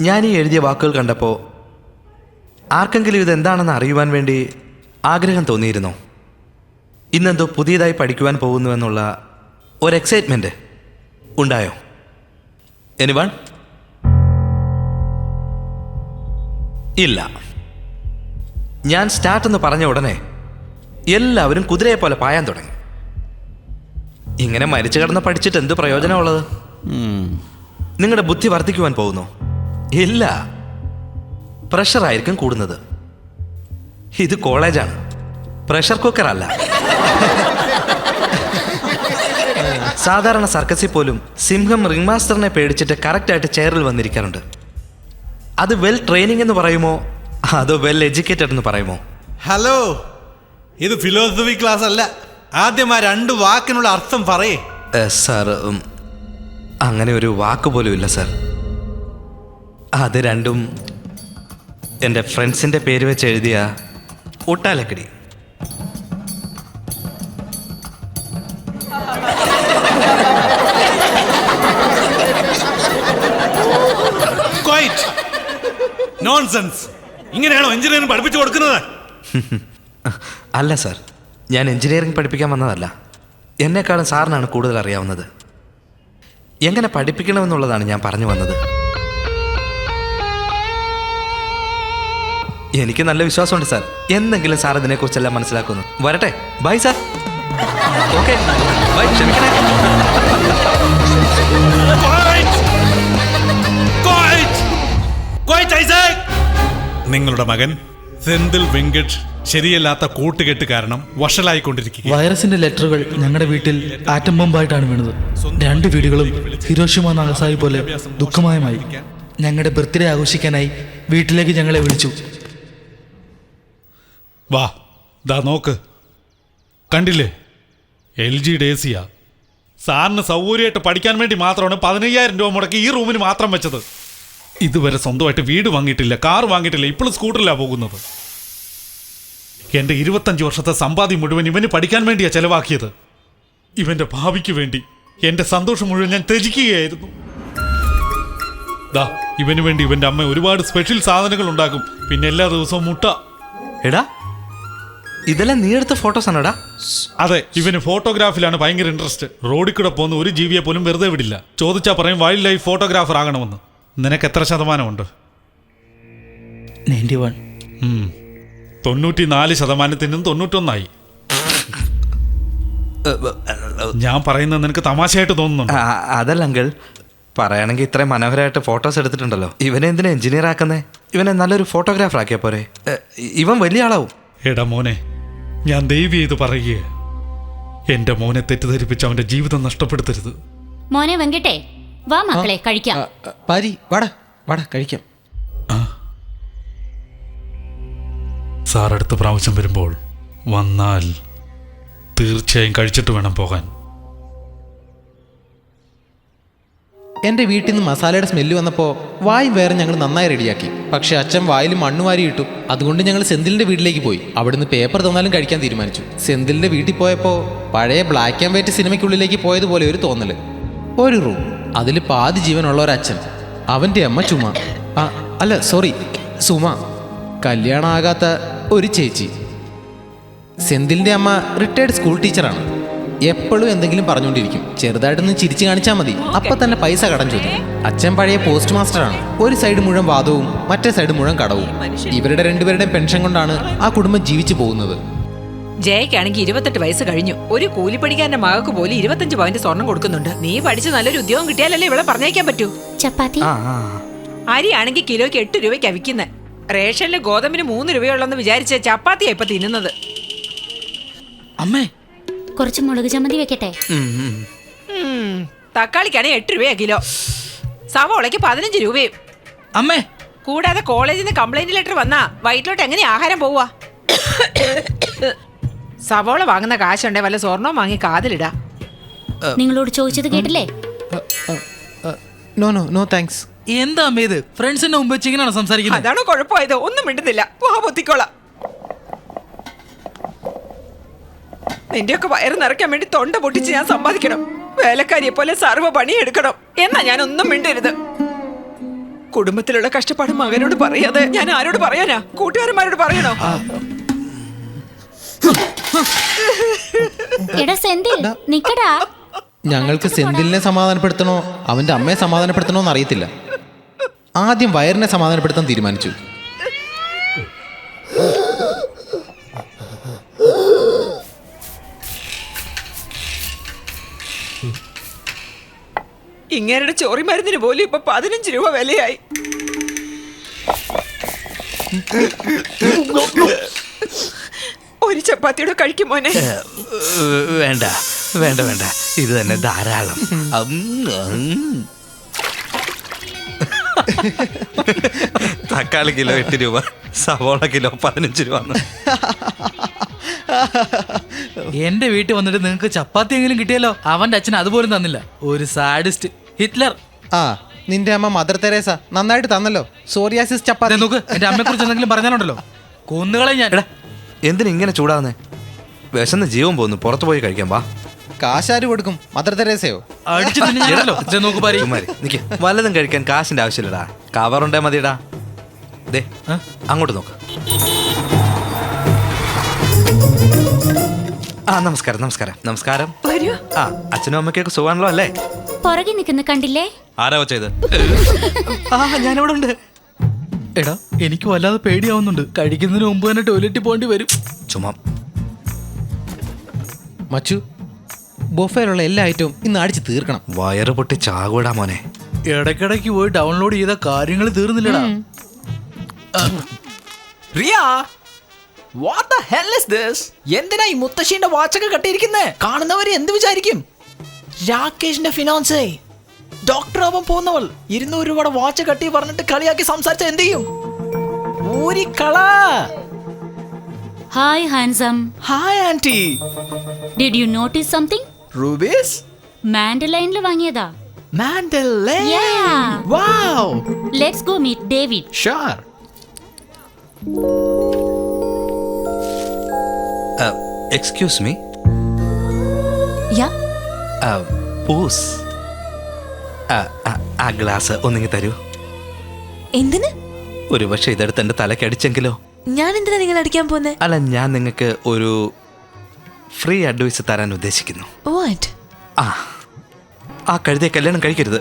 ഞാൻ ഈ എഴുതിയ വാക്കുകൾ കണ്ടപ്പോൾ ആർക്കെങ്കിലും ഇതെന്താണെന്ന് അറിയുവാൻ വേണ്ടി ആഗ്രഹം തോന്നിയിരുന്നോ? ഇന്നെന്തോ പുതിയതായി പഠിക്കുവാൻ പോകുന്നുവെന്നുള്ള ഒരു എക്സൈറ്റ്മെന്റ് ഉണ്ടായോ? എനിവൺ ഇല്ല. ഞാൻ സ്റ്റാർട്ട് എന്ന് പറഞ്ഞ ഉടനെ എല്ലാവരും കുതിരയെ പോലെ പായാൻ തുടങ്ങി. ഇങ്ങനെ മരിച്ചു കിടന്ന് പഠിച്ചിട്ട് എന്ത് പ്രയോജനമുള്ളത്? നിങ്ങളുടെ ബുദ്ധി വർദ്ധിക്കുവാൻ പോകുന്നു. ഇല്ല. പ്രഷർ ആയിരിക്കും കൂടുന്നത്. ഇത് കോളേജാണ് പ്രഷർ കുക്കർ അല്ല. സാധാരണ സർക്കസിൽ പോലും സിംഹം റിംഗ് മാസ്റ്ററിനെ പേടിച്ചിട്ട് കറക്റ്റായിട്ട് ചെയറിൽ വന്നിരിക്കാറുണ്ട്. അത് വെൽ ട്രെയിനിങ് എന്ന് പറയുമോ? അതോ വെൽ എഡ്യൂക്കേറ്റഡ് എന്ന് പറയുമോ? ഹലോ ഇത് ഫിലോസഫി ക്ലാസ് അല്ല. ആദ്യം ആ രണ്ട് വാക്കിനുള്ള അർത്ഥം പറയേ. സാർ അങ്ങനെ ഒരു വാക്ക് പോലും ഇല്ല സാർ അത് രണ്ടും എന്റെ ഫ്രണ്ട്സിന്റെ പേര് വെച്ച് എഴുതിയ ഒട്ടാലക്കടി ക്വൈറ്റ് നോൺസെൻസ് ഇങ്ങനെയാണോ എഞ്ചിനീയറിംഗ് പഠിപ്പിച്ചു കൊടുക്കുന്നത്? അല്ല സാർ ഞാൻ എഞ്ചിനീയറിംഗ് പഠിപ്പിക്കാൻ വന്നതല്ല. എന്നെക്കാളും സാറിനാണ് കൂടുതൽ അറിയാവുന്നത്. എങ്ങനെ പഠിപ്പിക്കണമെന്നുള്ളതാണ് ഞാൻ പറഞ്ഞു വന്നത്. എനിക്ക് നല്ല വിശ്വാസമുണ്ട് സാർ. എന്തെങ്കിലും സാർ ഇതിനെക്കുറിച്ചെല്ലാം മനസ്സിലാക്കുന്നു. വരട്ടെ. ബൈ സാർ ഓക്കെ ബൈ ക്ഷമിക്കണേ. നിങ്ങളുടെ മകൻ സെന്തിൽ വെങ്കട്ട് ശരിയല്ലാത്ത കൂട്ടുകെട്ട് കാരണം വഷളായിക്കൊണ്ടിരിക്കുക വൈറസിന്റെ ലെറ്ററുകൾ ഞങ്ങളുടെ വീട്ടിൽ ആറ്റം ബോംബായിട്ടാണ് വീണത്. രണ്ട് വീടുകളും ഹിരോഷിമ നാഗസായി പോലെ ദുഃഖമയമായി ഞങ്ങളുടെ ബർത്ത്ഡേ ആഘോഷിക്കാനായി വീട്ടിലേക്ക് ഞങ്ങളെ വിളിച്ചു. വാ ദാ നോക്ക്. കണ്ടില്ലേ? എൽ ജി ഡേസിയ. സാറിന് സൗകര്യമായിട്ട് പഠിക്കാൻ വേണ്ടി മാത്രമാണ് പതിനയ്യായിരം രൂപ മുടക്കി ഈ റൂമിന് മാത്രം വെച്ചത്. ഇതുവരെ സ്വന്തമായിട്ട് വീട് വാങ്ങിയിട്ടില്ല കാർ വാങ്ങിയിട്ടില്ല ഇപ്പോഴും സ്കൂട്ടറിലാണ് പോകുന്നത്. എന്റെ ഇരുപത്തഞ്ച് വർഷത്തെ സമ്പാദ്യം മുഴുവൻ ഇവന് പഠിക്കാൻ വേണ്ടിയാ ചെലവാക്കിയത്. ഇവന്റെ ഭാവിക്ക് വേണ്ടി എന്റെ സന്തോഷം മുഴുവൻ ഞാൻ ത്യജിക്കുകയായിരുന്നു. ദാ ഇവന് വേണ്ടി ഇവന്റെ അമ്മ ഒരുപാട് സ്പെഷ്യൽ സാധനങ്ങൾ ഉണ്ടാക്കും പിന്നെ എല്ലാ ദിവസവും മുട്ട. എടാ ഇതെല്ലാം നീ എടുത്ത ഫോട്ടോസ് ആണോടാ? അതെ ഇവന് ഫോട്ടോഗ്രാഫിലാണ് ഭയങ്കര ഇൻട്രസ്റ്റ് റോഡിൽ കൂടെ പോകുന്ന ഒരു ജീവിയെ പോലും വെറുതെ വിടില്ല. ചോദിച്ചാൽ പറയും വൈൽഡ് ലൈഫ് ഫോട്ടോഗ്രാഫർ ആകണമെന്ന്. നിനക്ക് എത്ര ശതമാനമുണ്ട്? നയന്റി വൺ ഉം. തൊണ്ണൂറ്റി നാല് ശതമാനത്തിനും തൊണ്ണൂറ്റൊന്നായി. ഞാൻ പറയുന്നത് നിനക്ക് തമാശയായിട്ട് തോന്നുന്നുണ്ട്? അതല്ല അങ്കിൾ. പറയുകയാണെങ്കിൽ ഇത്രയും മനോഹരമായിട്ട് ഫോട്ടോസ് എടുത്തിട്ടുണ്ടല്ലോ. ഇവനെ എന്തിനാ എഞ്ചിനീയർ ആക്കുന്നേ? ഇവനെ നല്ലൊരു ഫോട്ടോഗ്രാഫർ ആക്കിയാ പോരെ. ഇവൻ വലിയ ആളാവും. എടാ മോനെ ഞാൻ ദൈവം ചെയ്ത് പറയുകയെ. എന്റെ മോനെ തെറ്റിദ്ധരിപ്പിച്ച് അവന്റെ ജീവിതം നഷ്ടപ്പെടുത്തരുത്. മോനെ വെങ്കട്ടെ വാ മക്കളെ കഴിക്കാം. പാരി വാടാ വാടാ കഴിക്കാം. സാർ അടുത്ത പ്രാവശ്യം വരുമ്പോൾ വന്നാൽ തീർച്ചയായും കഴിച്ചിട്ട് വേണം പോകാൻ. എന്റെ വീട്ടിൽ നിന്ന് മസാലയുടെ സ്മെല്ല് വന്നപ്പോൾ വായും വേറെ ഞങ്ങൾ നന്നായി റെഡിയാക്കി പക്ഷെ അച്ഛൻ വായിൽ മണ്ണ് വാരി ഇട്ടു. അതുകൊണ്ട് ഞങ്ങൾ സെന്തിലിന്റെ വീട്ടിലേക്ക് പോയി. അവിടുന്ന് പേപ്പർ തന്നാലും കഴിക്കാൻ തീരുമാനിച്ചു. സെന്തിലിന്റെ വീട്ടിൽ പോയപ്പോൾ പഴയ ബ്ലാക്ക് ആൻഡ് വൈറ്റ് സിനിമയ്ക്കുള്ളിലേക്ക് പോയതുപോലെ ഒരു തോന്നൽ. ഒരു റൂം അതിൽ പാതി ജീവനുള്ള ഒരു അച്ഛൻ. അവന്റെ അമ്മ ചുമ. ആ അല്ല സോറി സുമ. കല്യാണമാകാത്ത ഒരു ചേച്ചി. സെന്തിലിന്റെ അമ്മ റിട്ടയർഡ് സ്കൂൾ ടീച്ചറാണ് എപ്പോഴും എന്തെങ്കിലും പറഞ്ഞുകൊണ്ടിരിക്കും. ചെറുതായിട്ടൊന്ന് ചിരിച്ചു കാണിച്ചാൽ മതി. അപ്പൊ തന്നെ പൈസ കടം ചോദിക്കും. അച്ഛൻ പഴയ പോസ്റ്റ് മാസ്റ്ററാണ് ഒരു സൈഡ് മുഴുവൻ വാദവും മറ്റേ സൈഡ് മുഴുവൻ കടവും. ഇവരുടെ രണ്ടുപേരുടെയും പെൻഷൻ കൊണ്ടാണ് ആ കുടുംബം ജീവിച്ചു പോകുന്നത്. ജയക്കാണെങ്കിൽ ഇരുപത്തെട്ട് വയസ്സ് കഴിഞ്ഞു. ഒരു കൂലിപ്പണിക്കാരന്റെ മകൾക്ക് പോലും ഇരുപത്തഞ്ച് പവന്റെ സ്വർണം കൊടുക്കുന്നുണ്ട്. നീ പഠിച്ച് നല്ലൊരു ഉദ്യോഗം കിട്ടിയാലല്ലേ ഇവിടെ പറഞ്ഞേക്കാൻ പറ്റൂ? ചപ്പാത്തി? അരിയാണെങ്കിൽ കിലോയ്ക്ക് എട്ട് രൂപയ്ക്ക് വിൽക്കുന്നത് റേഷനിൽ ഗോതമ്പിന് മൂന്ന് രൂപയുള്ളെന്ന് വിചാരിച്ച ചപ്പാത്തിയാ ഇപ്പൊ തിന്നുന്നത്. അമ്മേ കുറച്ച് മുളക് ചമ്മന്തി വെക്കട്ടെ? തക്കാളിക്കാണെ എട്ട് രൂപയാ കിലോ. സവോളയ്ക്ക് പതിനഞ്ച് രൂപയും. അമ്മേ. കൂടാതെ കോളേജിൽ നിന്ന് കംപ്ലൈന്റ് ലെറ്റർ വന്നാ വൈറ്റിലോട്ട് എങ്ങനെ ആഹാരം പോവാ സവോള വാങ്ങുന്ന കാശുണ്ടേ വല്ല സ്വർണവും വാങ്ങി കാതിലിടാ. നിങ്ങളോട് ചോദിച്ചത് കേട്ടില്ലേ? No no no thanks. എന്താ അമ്മേ ഇത്? ഫ്രണ്ട്സിന്റെ മുമ്പ് വെച്ച് ഇങ്ങനെയാണോ സംസാരിക്കുന്നത്? അതാണോ കുഴപ്പമായത്. ഒന്നും മിണ്ടുന്നില്ല. വാ പൊത്തിക്കോളാം. നിന്റെയൊക്കെ വയറ് നിറയ്ക്കാൻ വേണ്ടി തൊണ്ട പൊട്ടിച്ച് ഞാൻ സമ്പാദിക്കണം. വേലക്കാരിയെ പോലെ സർവ പണി എടുക്കണം എന്നാ ഞാൻ ഒന്നും മിണ്ടരുത്. കുടുംബത്തിലുള്ള കഷ്ടപ്പാട് മകനോട് പറയാതെ ഞാൻ ആരോട് പറയാനാ? കൂട്ടുകാരന്മാരോട് പറയണോ? എടാ സെന്തിൽ നിക്കടാ. ഞങ്ങൾക്ക് സെന്തിലിനെ സമാധാനപ്പെടുത്തണോ? അവന്റെ അമ്മയെ സമാധാനപ്പെടുത്തണോ എന്ന് അറിയത്തില്ല ആദ്യം വയറിനെ സമാധാനപ്പെടുത്താൻ തീരുമാനിച്ചു. ഇങ്ങേരുടെ ചോറി മരുന്നിന് പോലും ഇപ്പൊ പതിനഞ്ച് രൂപ വിലയായി. ഒരു ചപ്പാത്തിയുടെ കഴിക്കും മോനെ. വേണ്ട വേണ്ട വേണ്ട. ഇത് തന്നെ ധാരാളം. തക്കാളി കിലോ എട്ട് രൂപ സവോള കിലോ പതിനഞ്ച് രൂപ. എന്റെ വീട്ടിൽ വന്നിട്ട് നിങ്ങൾക്ക് ചപ്പാത്തി എങ്കിലും കിട്ടിയല്ലോ. അവന്റെ അച്ഛൻ അതുപോലും തന്നില്ല. ഒരു സാഡിസ്റ്റ്. ഹിറ്റ്ലർ. ആ നിന്റെ അമ്മ മദർ തെരേസ. നന്നായിട്ട് തന്നല്ലോ. സോറിയാസിസ് ദേ ചപ്പാത്തി നോക്ക് എന്റെ അമ്മയെ കുറിച്ച് എന്തെങ്കിലും പറഞ്ഞാലുണ്ടല്ലോ. കൊന്നുകളെ ഞാൻ എടാ എന്തിനാ ഇങ്ങനെ ചൂടാവുന്നേ? വിശന്ന് ജീവൻ പോകുന്നു. പുറത്തു പോയി കഴിക്കാൻ വാ. കാശാര് കൊടുക്കും. മദർ തെരേസയോ? അടിച്ചു തിന്നല്ലോ ദേ നോക്ക് പാരി. നിക്ക്. വല്ലതും കഴിക്കാൻ കാശിന്റെ ആവശ്യമില്ലടാ. കവറുണ്ടേ മതിടാ ദേ അങ്ങോട്ട് നോക്ക്. ആ നമസ്കാരം നമസ്കാരം. നമസ്കാരം. വരൂ. ആ അച്ഛനും അമ്മയ്ക്കൊക്കെ സുഖമാണല്ലോ അല്ലേ? പുറകെ നിൽക്കുന്ന കണ്ടില്ലേ? ആരാ ചെയ്ത് ആ ഞാനിവിടെ ഉണ്ട്. എടാ എനിക്ക് വല്ലാതെ പേടിയാവുന്നുണ്ട്. കഴിക്കുന്നതിന് മുമ്പ് തന്നെ ടോയ്ലറ്റിൽ പോകേണ്ടി വരും. ചുമ്മാ. മച്ചു ബൊഫയിലുള്ള എല്ലാ ഐറ്റവും ഇന്ന് അടിച്ച് തീർക്കണം. വയറ് പൊട്ടി ചാകൂടാ മോനെ. ഇടയ്ക്കിടയ്ക്ക് പോയി ഡൗൺലോഡ് ചെയ്ത കാര്യങ്ങൾ തീർന്നില്ലടാ. Riya? What the hell is this എന്തിനാ ഈ മുത്തശ്ശിന്റെ വാച്ചൊക്കെ കട്ടിയിരിക്കുന്നേ? കാണുന്നവര് എന്ത് വിചാരിക്കും? രാകേഷിന്റെ ഫിനാൻസേ. ഡോക്ടർ ആവാൻ പോകുന്നവൾ ഇരുന്നൂറ് രൂപയുടെ വാച്ച് കട്ടി പറഞ്ഞിട്ട് കളിയാക്കി സംസാരിച്ച എന്ത് ചെയ്യും? Hi handsome hi aunty did you notice something Ruby's മാൻഡലൈനിൽ വാങ്ങിയതാ Yeah. Wow let's go meet David sure excuse me യാ പൂസ്. ആ ഗ്ലാസ് ഒന്നിങ്ങി തരൂ. എന്തിന്? ഒരു പക്ഷെ ഇതെടുത്ത് എന്റെ തലയ്ക്ക് അടിച്ചെങ്കിലോ? ഞാൻ എന്തിനാ നിങ്ങൾ അടിക്കാൻ പോന്നെ അല്ല ഞാൻ നിങ്ങൾക്ക് ഒരു ഫ്രീ അഡ്വൈസ് തരാൻ ഉദ്ദേശിക്കുന്നു. ആ ആ കഴുതിയെ കല്യാണം കഴിക്കരുത്.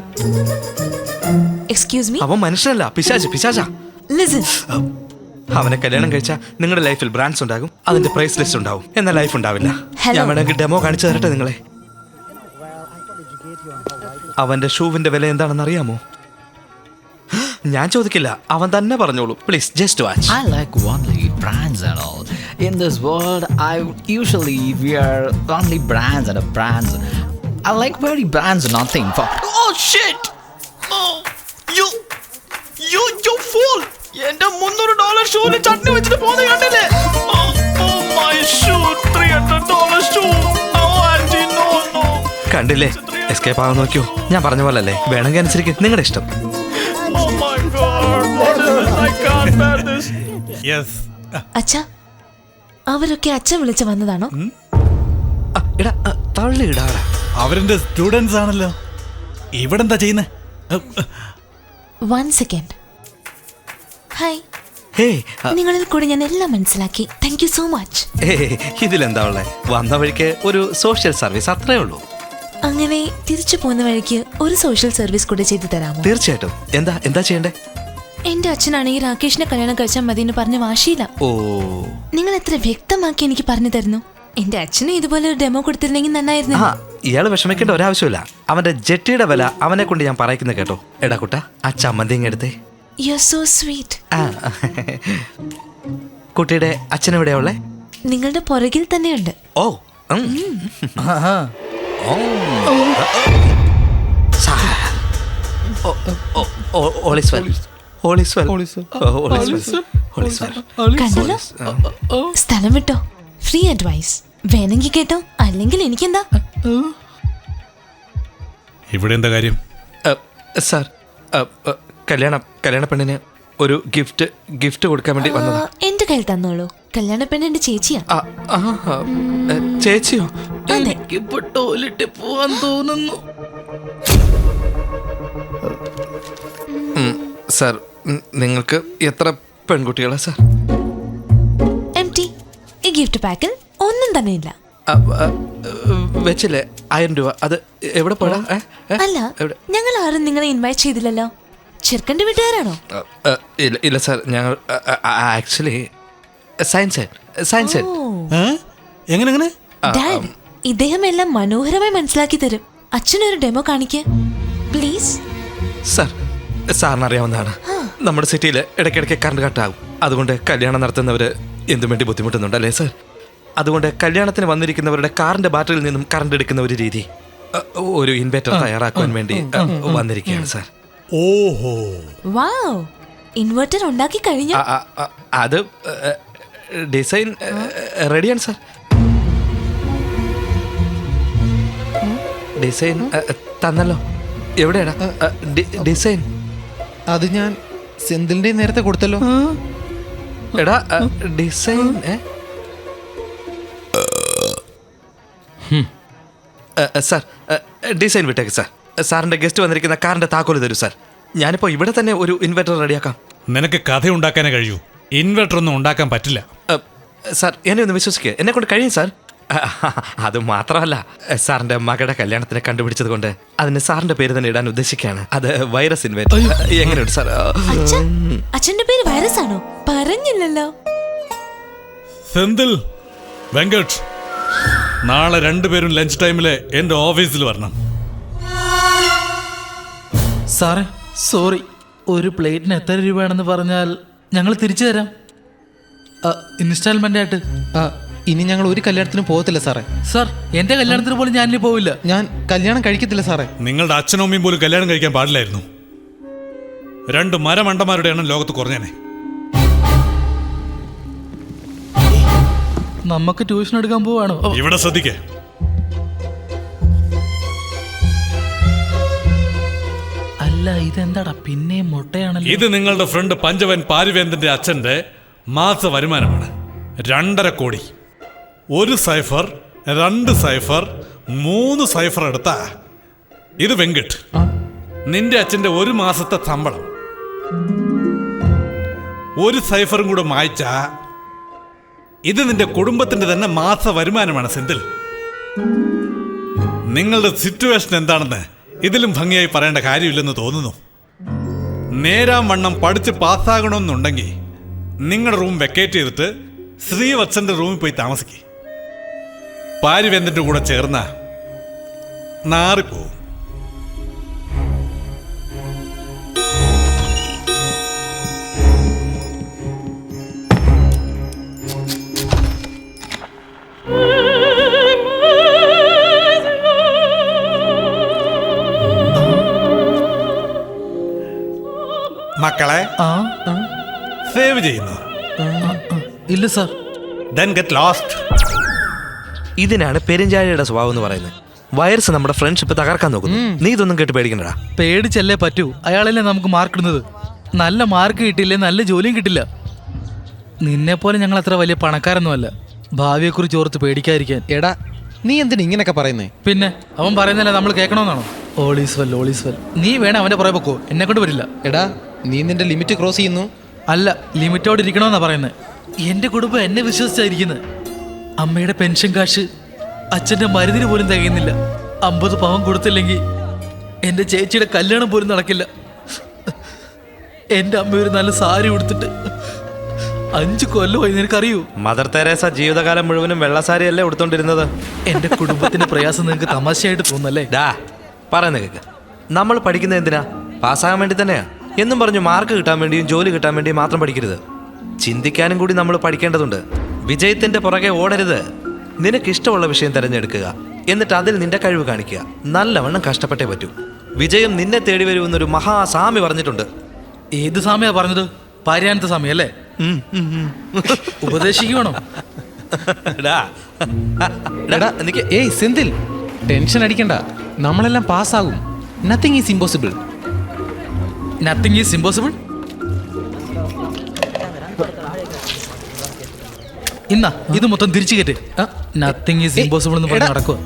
എക്സ്ക്യൂസ് മീ അവൻ മനുഷ്യനല്ല പിശാച് പിശാച ലിസൺ അവനെ കല്യാണം കഴിച്ചാൽ നിങ്ങളുടെ ലൈഫിൽ ബ്രാൻഡ്സ് ഉണ്ടാകും അതിന്റെ പ്രൈസ് ലിസ്റ്റ് ഉണ്ടാവും എന്നാൽ ലൈഫ് ഉണ്ടാവില്ല. ഞാൻ വേണമെങ്കിൽ ഡെമോ കാണിച്ചു തരട്ടെ നിങ്ങളെ അവന്റെ ഷൂവിന്റെ വില എന്താണെന്ന് അറിയാമോ ഞാൻ ചോദിക്കില്ല അവൻ തന്നെ പറഞ്ഞോളൂ please just watch I like only brands and all. In this world, I usually wear only brands and brands. I like like brands, nothing for. Oh shit! Shit you you you fool! എന്റെ മുന്നൂറ് dollar ഷൂവിൽ ചട്ടി വെച്ചിട്ട് പോകുന്ന കണ്ടില്ലേ? കണ്ടില്ലേ? Escape ആവാൻ നോക്കിയോ? ഞാൻ പറഞ്ഞ പോലെ അല്ലേ വേണമെങ്കിൽ അനുസരിക്കും. നിങ്ങളുടെ ഇഷ്ടം. അച്ഛ അവരൊക്കെ അച്ഛൻ വിളിച്ച് വന്നതാണോ? തള്ളി ഇടാടാ അവരെന്റെ സ്റ്റുഡൻസ് ആണല്ലോ. ഇവിടെന്താ ചെയ്യുന്നേ? വൺ സെക്കൻഡ് ഹായ് ആ, നിങ്ങളിൽ കൂടെ ഞാൻ എല്ലാം മനസ്സിലാക്കി. താങ്ക് യു സോ മച്ച് ഏയ്, ഇതിലെന്താ ഉള്ളേ? വന്ന വഴിക്ക് ഒരു സോഷ്യൽ സർവീസ് അത്രേ ഉള്ളൂ. അങ്ങനെ തിരിച്ചു പോകുന്ന വഴിക്ക് ഒരു സോഷ്യൽ സർവീസ് കൂടെ ചെയ്തു തരാമോ? തീർച്ചയായിട്ടും. എന്താ എന്താ ചെയ്യണ്ടേ? എന്റെ അച്ഛനാണെങ്കിൽ രാകേഷിനെ കല്യാണം കഴിച്ചാൽ മതി എന്ന് പറഞ്ഞ വാശിയില്ല ഓ. നിങ്ങൾ എത്ര വ്യക്തമാക്കി എനിക്ക് പറഞ്ഞു തരുന്നു? എന്റെ അച്ഛനും ഇതുപോലെ ഒരു ഡെമോ കൊടുത്തിരുന്നെങ്കിൽ നന്നായിരുന്നു. ആ ഇയാൾ വിഷമിക്കേണ്ട ഒരാവശ്യമില്ല അവന്റെ ജെട്ടിയുടെ വില അവനെ കൊണ്ട് ഞാൻ പറയുന്നത് കേട്ടോ. എടാ കുട്ട ആ ചമ്മന്തി ഇങ്ങ് എടുത്തേ. യു ആർ സോ സ്വീറ്റ് ആ. കുട്ടിയുടെ അച്ഛനെവിടെയാ ഉള്ളേ? നിങ്ങളുടെ പുറകിൽ തന്നെയുണ്ട്. ഓ ഉം. ആഹാ. ഓ. സാ. ഓ, ഓ, ഓ, all is well. All is well. Oh, all is well. All is well. കണ്ടല്ലോ? സ്ഥലം വിട്ടോ. ഫ്രീ അഡ്വൈസ് വേണമെങ്കിൽ കേട്ടോ. അല്ലെങ്കിൽ എനിക്കെന്താ? ഇവിടെ എന്താ കാര്യം? സാർ കല്യാണ കല്യാണ പെണ്ണിന് ഒരു ഗിഫ്റ്റ് ഗിഫ്റ്റ് കൊടുക്കാൻ വേണ്ടി വന്നതാ. എന്റെ കയ്യിൽ തന്നോളൂ. കല്യാണ പെണ്ണ് എന്റെ ചേച്ചിയാ. ആ, ആ, ആ, ഏ, ചേച്ചിയോ? അതെ. എനിക്കിപ്പോ ടോയ്ലറ്റിൽ പോവാൻ തോന്നുന്നു. സാർ നിങ്ങൾക്ക് എത്ര പെൺകുട്ടികളാ സാർ? എം ടി ഈ ഗിഫ്റ്റ് പാക്കിൽ ഒന്നും തന്നെ ഇല്ല. ആ, ആ, വെച്ചില്ലേ? ആയിരം രൂപ. അത് എവിടെ പോടാ ഏ? ഏ? അല്ല എവിടെ? ഞങ്ങൾ ആരും നിങ്ങളെ ഇൻവൈറ്റ് ചെയ്തില്ലല്ലോ. ചെറുക്കന്റെ വീട്ടുകാരാണോ? ഇല്ല ഇല്ല സാർ ഞങ്ങൾ ആക്ച്വലി സയൻസ് സയൻസ്? എങ്ങനെ എങ്ങനെ? ഇദ്ദേഹം എല്ലാം മനോഹരമായി മനസ്സിലാക്കി തരും. അച്ഛനൊരു ഡെമോ കാണിക്ക. പ്ലീസ്. സാർ സാറിന് അറിയാവുന്നതാണ് നമ്മുടെ സിറ്റിയിൽ ഇടയ്ക്കിടയ്ക്ക് കറണ്ട് കട്ടാകും. അതുകൊണ്ട് കല്യാണം നടത്തുന്നവർ എന്തും വേണ്ടി ബുദ്ധിമുട്ടുന്നുണ്ട് അല്ലേ സാർ? അതുകൊണ്ട് കല്യാണത്തിന് വന്നിരിക്കുന്നവരുടെ കാറിന്റെ ബാറ്ററിയിൽ നിന്നും കറണ്ട് എടുക്കുന്ന ഒരു രീതി ഒരു ഇൻവെർട്ടർ തയ്യാറാക്കുവാൻ വേണ്ടി വന്നിരിക്കുകയാണ് സാർ. ഓഹോ. വാവ്. ഇൻവെർട്ടർ ഉണ്ടാക്കി കഴിഞ്ഞു. ആ, ആ, അത് ഡിസൈൻ റെഡിയാണ് സാർ. ഡിസൈൻ തന്നല്ലോ. എവിടെയാടാ ഡി- ഡിസൈൻ. അത് ഞാൻ സെന്തിലിന്റെ നേരത്തെ കൊടുത്തല്ലോ. എടാ ഡിസൈൻ ഏ? അ, സാർ ഡിസൈൻ വിട്ടേക്ക് സാർ. സാറിന്റെ ഗസ്റ്റ് വന്നിരിക്കുന്ന കാറിന്റെ താക്കോൽ തരൂ സാർ. ഞാനിപ്പോ ഇവിടെ തന്നെ ഒരു ഇൻവെർട്ടർ റെഡിയാക്കാം. നിനക്ക് കഥ ഉണ്ടാക്കാനേ കഴിയൂ. ഇൻവെർട്ടർ ഒന്നും ഉണ്ടാക്കാൻ പറ്റില്ല. സാർ എന്നെ ഒന്ന് വിശ്വസിക്കുക എന്നെ കൊണ്ട് കഴിയും സാർ? അത് മാത്രമല്ല സാറിന്റെ മകളുടെ കല്യാണത്തിന് കണ്ടുപിടിച്ചത് കൊണ്ട് അതിന് സാറിന്റെ പേര് തന്നെ ഇടാൻ ഉദ്ദേശിക്കുകയാണ്. അത് വൈറസ് ഇൻവെർട്ടർ എങ്ങനെയുണ്ട് സാർ? അച്ഛന്റെ പേര് വൈറസ് ആണോ പറഞ്ഞില്ലല്ലോ. സെന്തിൽ വെങ്കട്ട് നാളെ രണ്ടുപേരും ലഞ്ച് ടൈമിൽ എന്റെ ഓഫീസിൽ വരണം. സാറേ സോറി. ഒരു പ്ലേറ്റിന് എത്ര രൂപയാണെന്ന് പറഞ്ഞാൽ ഞങ്ങൾ തിരിച്ചു തരാം. ഇൻസ്റ്റാൾമെന്റ് ആയിട്ട്. ആ, ഇനി ഞങ്ങൾ ഒരു കല്യാണത്തിന് പോകത്തില്ല സാറേ. സാർ എന്റെ കല്യാണത്തിന് പോലും ഞാനിനി പോവില്ല. ഞാൻ കല്യാണം കഴിക്കത്തില്ല സാറേ. നിങ്ങളുടെ അച്ഛനും അമ്മയും പോലും കല്യാണം കഴിക്കാൻ പാടില്ലായിരുന്നു. രണ്ട് മരമണ്ടന്മാരുടെ എണ്ണം ലോകത്ത് കുറഞ്ഞേനെ. നമുക്ക് ട്യൂഷൻ എടുക്കാൻ പോവാണോ? ഇവിടെ ശ്രദ്ധിക്കേ. അല്ല ഇതെന്താടാ? പിന്നെയും മുട്ടയാണല്ലോ. ഇത് നിങ്ങളുടെ ഫ്രണ്ട് പഞ്ചവൻ പാരിവേന്ദ്രന്റെ അച്ഛന്റെ മാസ വരുമാനമാണ്. രണ്ടര കോടി. ഒരു സൈഫർ രണ്ട് സൈഫർ മൂന്ന് സൈഫർ എടുത്ത. ഇത് വെങ്കിട്ട്. നിന്റെ അച്ഛന്റെ ഒരു മാസത്തെ ശമ്പളം. ഒരു സൈഫറും കൂടെ മായ്ച്ച. ഇത് നിന്റെ കുടുംബത്തിന്റെ തന്നെ മാസ വരുമാനമാണ് സെന്തിൽ. നിങ്ങളുടെ സിറ്റുവേഷൻ എന്താണെന്ന് ഇതിലും ഭംഗിയായി പറയേണ്ട കാര്യമില്ലെന്ന് തോന്നുന്നു. നേരാം വണ്ണം പഠിച്ച് പാസ്സാകണമെന്നുണ്ടെങ്കിൽ നിങ്ങളുടെ റൂം വെക്കേറ്റ് ചെയ്തിട്ട് ശ്രീവത്സന്റെ റൂമിൽ പോയി താമസിക്കേ. പാരിവെന്തിന്റെ കൂടെ ചേർന്ന നാറിപ്പോവും. മക്കളെ. ആ സേവ് ചെയ്യുന്നു. ഇല്ല സർ ദെൻ ഗെറ്റ് ലോസ്റ്റ് ഇതിനാണ് പെരുഞ്ചാഴിയുടെ സ്വഭാവം എന്ന് പറയുന്നത്. വൈറസ് നമ്മുടെ ഫ്രണ്ട്ഷിപ്പ് തകർക്കാൻ നോക്കുന്നു. നീ ഇതൊന്നും കേട്ട് പേടിക്കണ്ടടാ പേടിച്ചല്ലേ പറ്റൂ? അയാളല്ലേ നമുക്ക് മാർക്ക് ഇടുന്നത്? നല്ല മാർക്ക് കിട്ടിയില്ലേ നല്ല ജോലിയും കിട്ടില്ല. നിന്നെ പോലെ ഞങ്ങൾ അത്ര വലിയ പണക്കാരൊന്നുമല്ല ഭാവിയെക്കുറിച്ച് ഓർത്ത് പേടിക്കാതിരിക്കാൻ. എടാ നീ എന്തിനാ ഇങ്ങനെയൊക്കെ പറയുന്നേ? പിന്നെ അവൻ പറയുന്നല്ലേ നമ്മൾ കേൾക്കണമെന്നാണോ ഓളീസ് വെൽ ഓളീസ് വെൽ നീ വേണേ അവന്റെ പുറകെ പൊക്കോ. എന്നെ കൊണ്ട് വരില്ല. എടാ നീ നിന്റെ ലിമിറ്റ് ക്രോസ് ചെയ്യുന്നു? അല്ല ലിമിറ്റോട് ഇരിക്കണമെന്നാ പറയുന്നത് എന്റെ കുടുംബം എന്നെ വിശ്വസിച്ചായിരിക്കുന്നത് അമ്മയുടെ പെൻഷൻ കാശ് അച്ഛന്റെ മരുന്നിന് പോലും തികയുന്നില്ല. അമ്പത് പവൻ കൊടുത്തില്ലെങ്കിൽ എന്റെ ചേച്ചിയുടെ കല്യാണം പോലും നടക്കില്ല. എന്റെ അമ്മ ഒരു നല്ല സാരി ഉടുത്തിട്ട് അഞ്ചു കൊല്ലമായി നിനക്കറിയൂ? മദർ തെരേസ ജീവിതകാലം മുഴുവനും വെള്ളസാരിയല്ലേ ഉടുത്തോണ്ടിരുന്നത്? എന്റെ കുടുംബത്തിന്റെ പ്രയാസം നിങ്ങൾക്ക് തമാശയായിട്ട് തോന്നല്ലേ ഡാ പറയുന്ന കേക്ക്. നമ്മൾ പഠിക്കുന്നത് എന്തിനാ? പാസ്സാകാൻ വേണ്ടി തന്നെയാ? എന്നും പറഞ്ഞു മാർക്ക് കിട്ടാൻ വേണ്ടിയും ജോലി കിട്ടാൻ വേണ്ടിയും മാത്രം പഠിക്കരുത്. ചിന്തിക്കാനും കൂടി നമ്മൾ പഠിക്കേണ്ടതുണ്ട്. വിജയത്തിന്റെ പുറകെ ഓടരുത്. നിനക്കിഷ്ടമുള്ള വിഷയം തിരഞ്ഞെടുക്കുക. എന്നിട്ട് അതിൽ നിന്റെ കഴിവ് കാണിക്കുക. നല്ലവണ്ണം കഷ്ടപ്പെട്ടേ പറ്റൂ. വിജയം നിന്നെ തേടി വരുമെന്നൊരു മഹാസ്വാമി പറഞ്ഞിട്ടുണ്ട്. ഏത് സ്വാമിയാ പറഞ്ഞത്? പാര്യാനത്തെ സ്വാമി അല്ലേ? ഉപദേശിക്കണോ ഏയ് സെന്തിൽ. ടെൻഷൻ അടിക്കണ്ട. നമ്മളെല്ലാം പാസ്സാകും. Nothing is impossible nothing is impossible ഇന്നാ ഇത് മൊത്തം തിരിച്ചു കയറ്റ് നത്തിങ് ഈസ് ഇമ്പോസിബിൾ എന്ന് പറഞ്ഞ്. നടക്കുക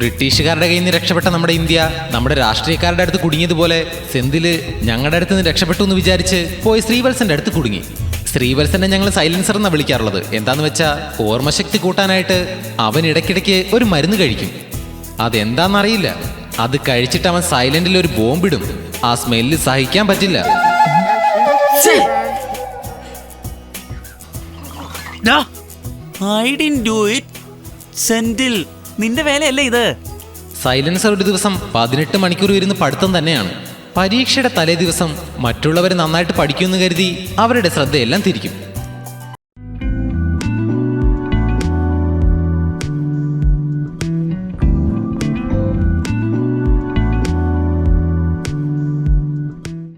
ബ്രിട്ടീഷുകാരുടെ കയ്യിൽ നിന്ന് രക്ഷപ്പെട്ട നമ്മുടെ ഇന്ത്യ നമ്മുടെ രാഷ്ട്രീയക്കാരുടെ അടുത്ത് കുടുങ്ങിയതുപോലെ സെന്തിൽ ഞങ്ങളുടെ അടുത്ത് നിന്ന് രക്ഷപ്പെട്ടു എന്ന് വിചാരിച്ച് പോയി ശ്രീവത്സന്റെ അടുത്ത് കുടുങ്ങി. ശ്രീവത്സനെ ഞങ്ങൾ സൈലൻസർ എന്നാണ് വിളിക്കാറുള്ളത്. എന്താന്ന് വെച്ചാൽ ഓർമ്മശക്തി കൂട്ടാനായിട്ട് അവൻ ഇടയ്ക്കിടയ്ക്ക് ഒരു മരുന്ന് കഴിക്കും. അതെന്താണെന്നറിയില്ല അത് കഴിച്ചിട്ട് അവൻ സൈലന്റിൽ ഒരു ബോംബിടും. ആ സ്മെല്ല് സഹിക്കാൻ പറ്റില്ല. നിന്റെ വേലയല്ലേ ഇത്? സൈലൻസർ ഒരു ദിവസം പതിനെട്ട് മണിക്കൂർ ഇരുന്ന് പഠിത്തം തന്നെയാണ്. പരീക്ഷയുടെ തലേ ദിവസം മറ്റുള്ളവരെ നന്നായിട്ട് പഠിക്കുമെന്ന് കരുതി അവരുടെ ശ്രദ്ധയെല്ലാം തിരിക്കും.